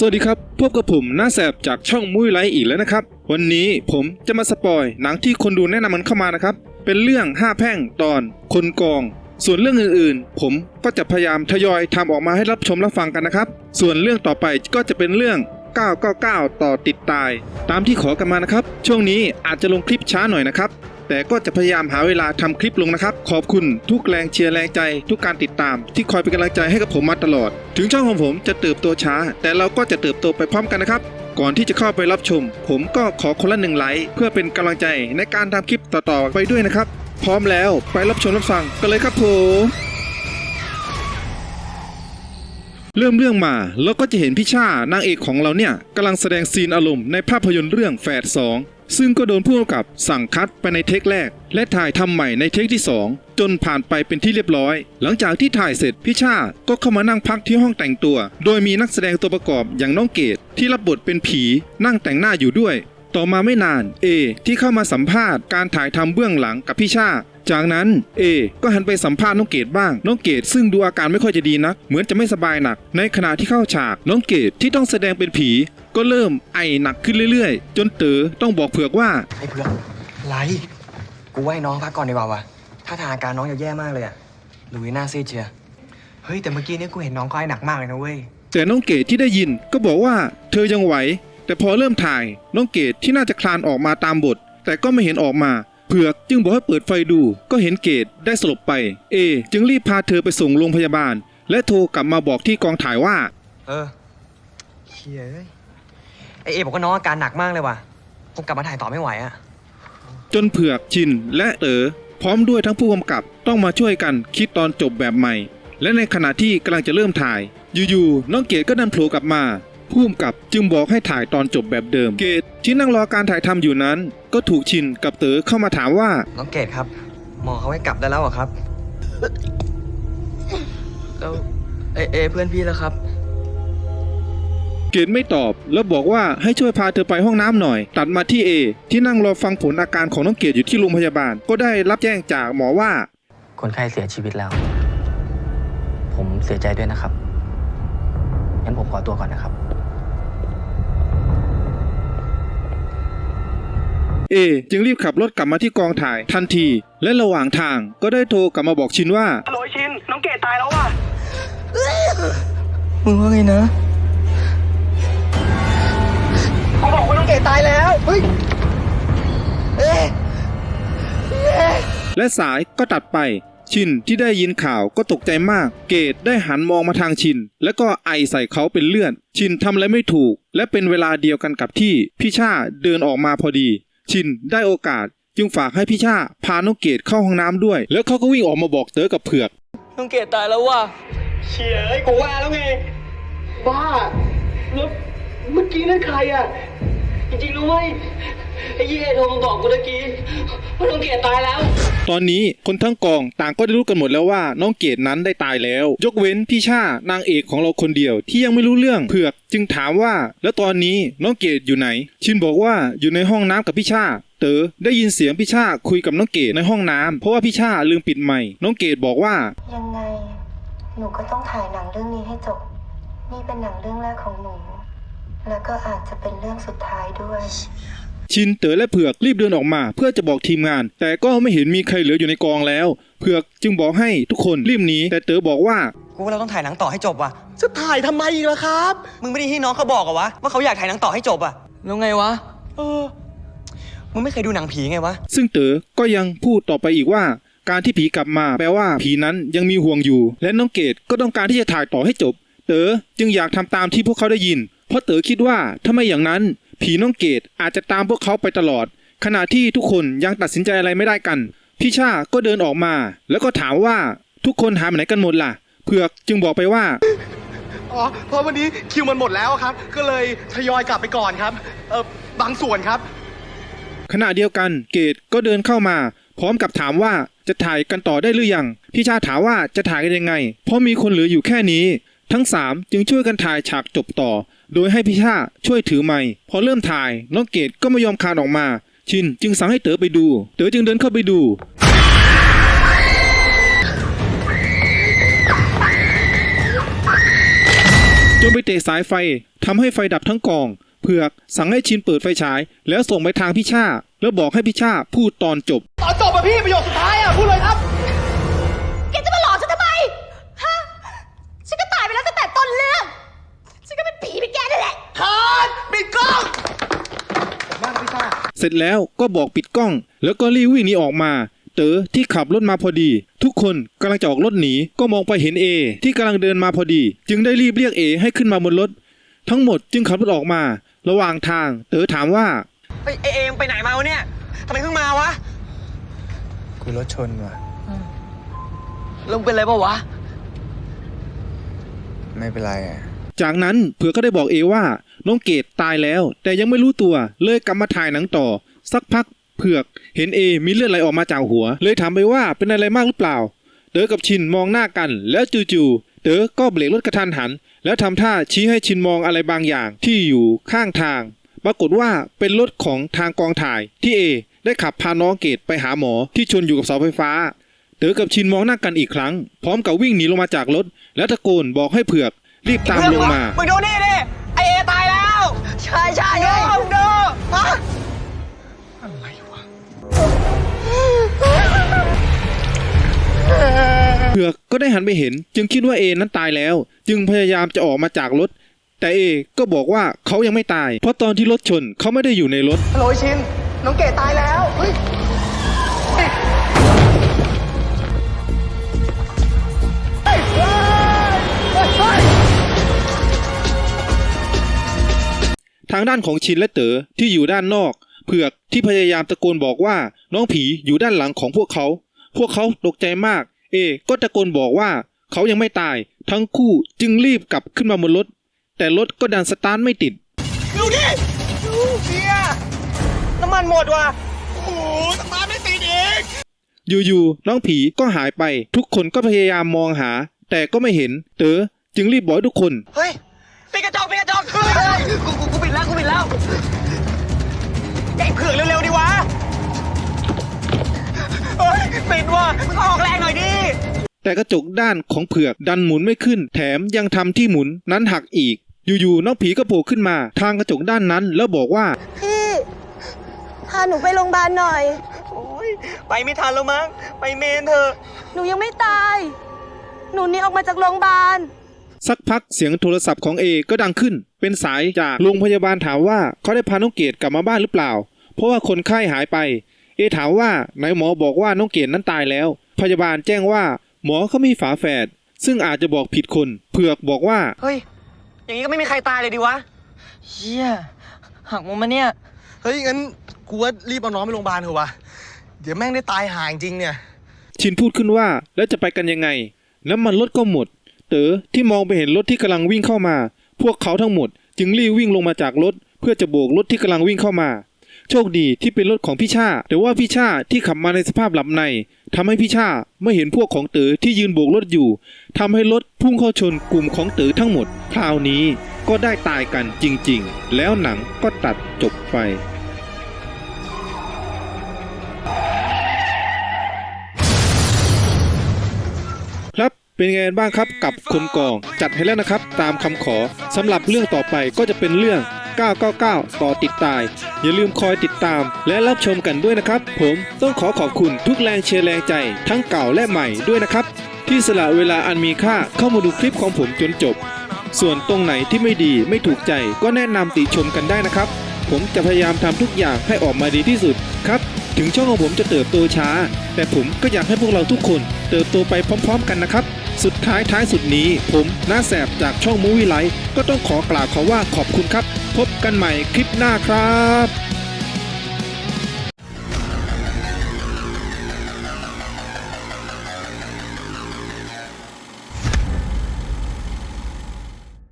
สวัสดีครับ พบกับผมหน้าแสบจากช่องมุ้ยไลท์อีกแล้วนะครับ วันนี้ผมจะมาสปอยหนังที่คนดูแนะนำมันเข้ามานะครับ เป็นเรื่อง 5 แพร่งตอน คนกอง ส่วนเรื่องอื่นๆ ผมก็จะพยายามทยอยทำออกมาให้รับชมรับฟังกันนะครับ ส่วนเรื่องต่อไปก็จะเป็นเรื่อง 999 ต่อติดตาย ตามที่ขอกันมานะครับ ช่วงนี้อาจจะลงคลิปช้าหน่อยนะครับ แต่ก็จะพยายามหาเวลาทำคลิปลงนะครับ ขอบคุณทุกแรงเชียร์แรงใจ ทุกการติดตาม ที่คอยเป็นกำลังใจให้กับผมมาตลอด ถึงช่องของผมจะเติบโตช้า แต่เราก็จะเติบโตไปพร้อมกันนะครับ ก่อนที่จะเข้าไปรับชม ผมก็ขอคนละหนึ่งไลค์เพื่อเป็นกำลังใจในการทำคลิปต่อๆไปด้วยนะครับ พร้อมแล้วไปรับชมรับฟังกันเลยครับผมเริ่มเรื่องมาเราก็จะเห็นพี่ชานางเอกของเราเนี่ยกำลังแสดงซีนอารมณ์ในภาพยนตร์เรื่องแฝดสอง ซึ่งก็โดนผู้กำกับสั่งคัดไปในเทคแรก และถ่ายทำใหม่ในเทคที่ 2 จนผ่านไปเป็นที่เรียบร้อย หลังจากที่ถ่ายเสร็จพี่ชาก็เข้ามานั่งพักที่ห้องแต่งตัว โดยมีนักแสดงตัวประกอบอย่างน้องเกดที่รับบทเป็นผีนั่งแต่งหน้าอยู่ด้วย ต่อมาไม่นานเอที่เข้ามาสัมภาษณ์การถ่ายทำเบื้องหลังกับพี่ชา จากนั้นเอก็หันไปสัมภาษณ์น้องเกดบ้าง น้องเกดซึ่งดูอาการไม่ค่อยจะดีนัก เหมือนจะไม่สบายหนัก ในขณะที่เข้าฉากน้องเกดที่ต้องแสดงเป็นผี ก็เริ่มไอหนักขึ้นเรื่อยๆ จนเต๋อต้องบอกเผือกว่าไอ้เพื่อนไรกูว่าให้น้องพักก่อนดีกว่าวะถ้าทางอาการน้องจะแย่มากเลยอะลุยหน้าซีดเชียร์เฮ้ยแต่เมื่อกี้เนี่ยกูเห็นน้องเขาไอหนักมากเลยนะเว้ยแต่น้องเกดที่ได้ยินก็บอกว่าเธอยังไหว แต่พอเริ่มถ่ายน้องเกดที่น่าจะคลานออกมาตามบท แต่ก็ไม่เห็นออกมา เผือกจึงบอกให้เปิดไฟดูก็เห็นเกดได้สลบไป เอ จึงรีบพาเธอไปส่งโรงพยาบาล และโทรกลับมาบอกที่กองถ่ายว่า เออเชียเอ้ยไอเอบอกว่าน้องอาการหนักมากเลยว่ะคงกลับมาถ่ายต่อไม่ไหวอะจนเผือกชินและเต๋อพร้อมด้วยทั้งผู้กำกับต้องมาช่วยกันคิดตอนจบแบบใหม่ และในขณะที่กำลังจะเริ่มถ่าย อยู่ๆน้องเกดก็ดันโผล่กลับมา ผู้กำกับจึงบอกให้ถ่ายตอนจบแบบเดิม เกดที่นั่งรอการถ่ายทำอยู่นั้น ก็ถูกชินกับเต๋อเข้ามาถามว่า น้องเกดครับ หมอเขาให้กลับได้แล้วเหรอครับ แล้วเอเอเพื่อนพี่แล้วครับ เกดไม่ตอบแล้วบอกว่าให้ช่วยพาเธอไปห้องน้ำหน่อย ตัดมาที่เอที่นั่งรอฟังผลอาการของน้องเกดอยู่ที่โรงพยาบาล ก็ได้รับแจ้งจากหมอว่า คนไข้เสียชีวิตแล้ว ผมเสียใจด้วยนะครับ งั้นผมขอตัวก่อนนะครับ เอจึงรีบขับรถกลับมาที่กองถ่ายทันที และระหว่างทางก็ได้โทรกลับมาบอกชินว่า ฮัลโหลชิน น้องเกดตายแล้วว่ะ มึงว่าไงนะเขาบอกว่าน้องเกดตายแล้ว เฮ้ยเอ๊ะ และสายก็ตัดไป ชินที่ได้ยินข่าวก็ตกใจมาก เกดได้หันมองมาทางชิน แล้วก็ไอใส่เขาเป็นเลือด ชินทำอะไรไม่ถูก และเป็นเวลาเดียวกันกับที่พี่ชาเดินออกมาพอดี ชินได้โอกาส จึงฝากให้พี่ชาพาน้องเกดเข้าห้องน้ำด้วย แล้วเขาก็วิ่งออกมาบอกเต๋อกับเผือก น้องเกดตายแล้วว่ะเชียร์ไอ้ยกูว่าแล้วไง บ้าแล้วเมื่อกี้นั่นใครอะ จริงๆรู้ไหม ไอ้เย่โทรมาบอกกูตะกี้ว่าน้องเกดตายแล้ว ตอนนี้คนทั้งกองต่างก็ได้รู้กันหมดแล้วว่าน้องเกดนั้นได้ตายแล้ว ยกเว้นพี่ชานางเอกของเราคนเดียวที่ยังไม่รู้เรื่องเผือกจึงถามว่า แล้วตอนนี้น้องเกดอยู่ไหน ชินบอกว่าอยู่ในห้องน้ำกับพี่ชาเต๋อได้ยินเสียงพี่ชาคุยกับน้องเกดในห้องน้ำเพราะว่าพี่ชาลืมปิดไมค์น้องเกดบอกว่า ยังไง หนูก็ต้องถ่ายหนังเรื่องนี้ให้จบ นี่เป็นหนังเรื่องแรกของหนู แล้วก็อาจจะเป็นเรื่องสุดท้ายด้วย ชินเต๋อและเผือกรีบเดินออกมา เพื่อจะบอกทีมงาน แต่ก็ไม่เห็นมีใครเหลืออยู่ในกองแล้ว เผือกจึงบอกให้ทุกคนรีบหนีแต่เต๋อบอกว่ากูว่าเราต้องถ่ายหนังต่อให้จบว่ะ จะถ่ายทำไมอีกล่ะครับ มึงไม่ได้ที่น้องเขาบอกเหรอะวะว่าเขาอยากถ่ายหนังต่อให้จบอะแล้วไงวะ เออ มึงไม่เคยดูหนังผีไงวะ ซึ่งเต๋อก็ยังพูดต่อไปอีกว่า การที่ผีกลับมาแปลว่าผีนั้นยังมีห่วงอยู่ และน้องเกดก็ต้องการที่จะถ่ายต่อให้จบ เต๋อจึงอยากทำตามที่พวกเขาได้ยิน เพราะเต๋อคิดว่าถ้าไม่อย่างนั้น ผีน้องเกดอาจจะตามพวกเขาไปตลอด ขณะที่ทุกคนยังตัดสินใจอะไรไม่ได้กัน พี่ชาก็เดินออกมา แล้วก็ถามว่าทุกคนหายไปไหนกันหมดล่ะ เผือกจึงบอกไปว่า อ๋อ เพราะวันนี้คิวมันหมดแล้วครับ ก็เลยทยอยกลับไปก่อนครับ เออบางส่วนครับ ขณะเดียวกันเกดก็เดินเข้ามา พร้อมกับถามว่าจะถ่ายกันต่อได้หรือยัง พี่ชาถามว่าจะถ่ายกันยังไง เพราะมีคนเหลืออยู่แค่นี้ ทั้งสามจึงช่วยกันถ่ายฉากจบต่อ โดยให้พี่ชาช่วยถือไมค์พอเริ่มถ่ายน้องเกดก็ไม่ยอมคานออกมา ชินจึงสั่งให้เต๋อไปดู เต๋อจึงเดินเข้าไปดู จนไปเตะสายไฟทำให้ไฟดับทั้งกอง เผือกสั่งให้ชินเปิดไฟฉาย แล้วส่งไปทางพี่ชาแล้วบอกให้พี่ชาพูดตอนจบ ตอนจบอะพี่ประโยคสุดท้ายอะพูดเลยครับ คานปิดกล้องเสร็จแล้วก็บอกปิดกล้อง แล้วก็รีบวิ่งหนีออกมา เต๋อที่ขับรถมาพอดี ทุกคนกำลังจะออกรถหนีก็มองไปเห็นเอที่กำลังเดินมาพอดี จึงได้รีบเรียกเอให้ขึ้นมาบนรถ ทั้งหมดจึงขับรถออกมา ระหว่างทาง เต๋อถามว่าเฮ้ยเอเองไปไหนมาวะเนี่ยทำไมเพิ่งมาวะกูรถชนว่ะแล้วมึงเป็นไรปะวะ ไม่เป็นไรอะ จากนั้นเผือกก็ได้บอกเอว่า น้องเกดตายแล้ว แต่ยังไม่รู้ตัว เลยกลับมาถ่ายหนังต่อ สักพักเผือก เห็นเอมีเลือดไหลออกมาจากหัว เลยถามไปว่าเป็นอะไรมากหรือเปล่า เต๋อกับชินมองหน้ากัน แล้วจู่ๆเต๋อก็เบรกรถกระทันหัน แล้วทำท่าชี้ให้ชินมองอะไรบางอย่างที่อยู่ข้างทาง ปรากฏว่าเป็นรถของทางกองถ่ายที่เอได้ขับพาน้องเกดไปหาหมอที่ชนอยู่กับเสาไฟฟ้า เต๋อกับชินมองหน้ากันอีกครั้ง พร้อมกับวิ่งหนีลงมาจากรถ แล้วตะโกนบอกให้เผือกรีบตามลงมามึงดูนี่ เผือกก็ได้หันไปเห็น จึงคิดว่าเอนั้นตายแล้ว จึงพยายามจะออกมาจากรถ แต่เอก็บอกว่าเขายังไม่ตาย เพราะตอนที่รถชนเขาไม่ได้อยู่ในรถฮัลโหลชิน น้องเกดตายแล้วเฮ้ยทางด้านของชินและเต๋อที่อยู่ด้านนอก เผือกที่พยายามตะโกนบอกว่าน้องผีอยู่ด้านหลังของพวกเขา พวกเขาตกใจมาก เอ ก็ตะโกนบอกว่าเขายังไม่ตาย ทั้งคู่จึงรีบกลับขึ้นมาบนรถ แต่รถก็ดันสตาร์ทไม่ติด ดูดิดูเบียร์น้ำมันหมดว่ะโอ้โหสตาร์ทไม่ติดอีกอยู่ๆน้องผีก็หายไป ทุกคนก็พยายามมองหา แต่ก็ไม่เห็น เต๋อจึงรีบบอกให้ทุกคน เฮ้ยปิดกระจกปิดกระจกเฮ้ยกูกูกูปิดแล้วกูปิดแล้วไอ้เผือกเร็วๆดิวะ เฮ้ยปิดว่ะมึงออกแรงหน่อยดิ แต่กระจกด้านของเผือกดันหมุนไม่ขึ้น แถมยังทำที่หมุนนั้นหักอีก อยู่ๆน้องผีก็โผล่ขึ้นมา ทางกระจกด้านนั้นแล้วบอกว่า พี่พาหนูไปโรงพยาบาลหน่อย โอ้ยไปไม่ทันแล้วมั้ง ไปเมนเถอะ หนูยังไม่ตาย หนูหนี่ออกมาจากโรงพยาบาล สักพักเสียงโทรศัพท์ของเอก็ดังขึ้น เป็นสายจากโรงพยาบาลถามว่าเขาได้พาน้องเกดกลับมาบ้านหรือเปล่า เพราะว่าคนไข้หายไป เอถามว่าไหนหมอบอกว่าน้องเกดนั้นตายแล้ว พยาบาลแจ้งว่า หมอเขามีฝาแฝดซึ่งอาจจะบอกผิดคนเผือกบอกว่า เฮ้ย อย่างนี้ก็ไม่มีใครตายเลยดิวะเฮียหักมุมมาเนี่ย เฮ้ย งั้นกูว่ารีบเอาน้องไปโรงพยาบาลเถอะวะ เดี๋ยวแม่งได้ตายหาจริงๆเนี่ย ชินพูดขึ้นว่าแล้วจะไปกันยังไง น้ำมันรถก็หมด เต๋อที่มองไปเห็นรถที่กำลังวิ่งเข้ามา พวกเขาทั้งหมด จึงรีบวิ่งลงมาจากรถ เพื่อจะโบกรถที่กำลังวิ่งเข้ามา โชคดีที่เป็นรถของพี่ชาแต่ว่าพี่ชาที่ขับมาในสภาพหลับในทำให้พี่ชาไม่เห็นพวกของเต๋อที่ยืนโบกรถอยู่ทำให้รถพุ่งเข้าชนกลุ่มของเต๋อทั้งหมด คราวนี้ก็ได้ตายกันจริง ๆ แล้วหนังก็ตัดจบไปครับเป็นไงบ้างครับกับคนกองจัดให้แล้วนะครับ ตามคำขอสำหรับเรื่องต่อไปก็จะเป็นเรื่อง 999 ต่อติดตาย อย่าลืมคอยติดตาม และรับชมกันด้วยนะครับ ผมต้องขอขอบคุณทุกแรงเชียร์แรงใจ ทั้งเก่าและใหม่ด้วยนะครับ ที่สละเวลาอันมีค่าเข้ามาดูคลิปของผมจนจบ ส่วนตรงไหนที่ไม่ดีไม่ถูกใจก็แนะนำติชมกันได้นะครับ ผมจะพยายามทำทุกอย่างให้ออกมาดีที่สุดครับถึงช่องของผมจะเติบโตช้า แต่ผมก็อยากให้พวกเราทุกคนเติบโตไปพร้อม ๆ กันนะครับ สุดท้ายท้ายสุดนี้ ผมน้าแสบจากช่องมูวี่ไลท์ก็ต้องขอกล่าวคำว่าขอบคุณครับ พบกันใหม่คลิปหน้าครับ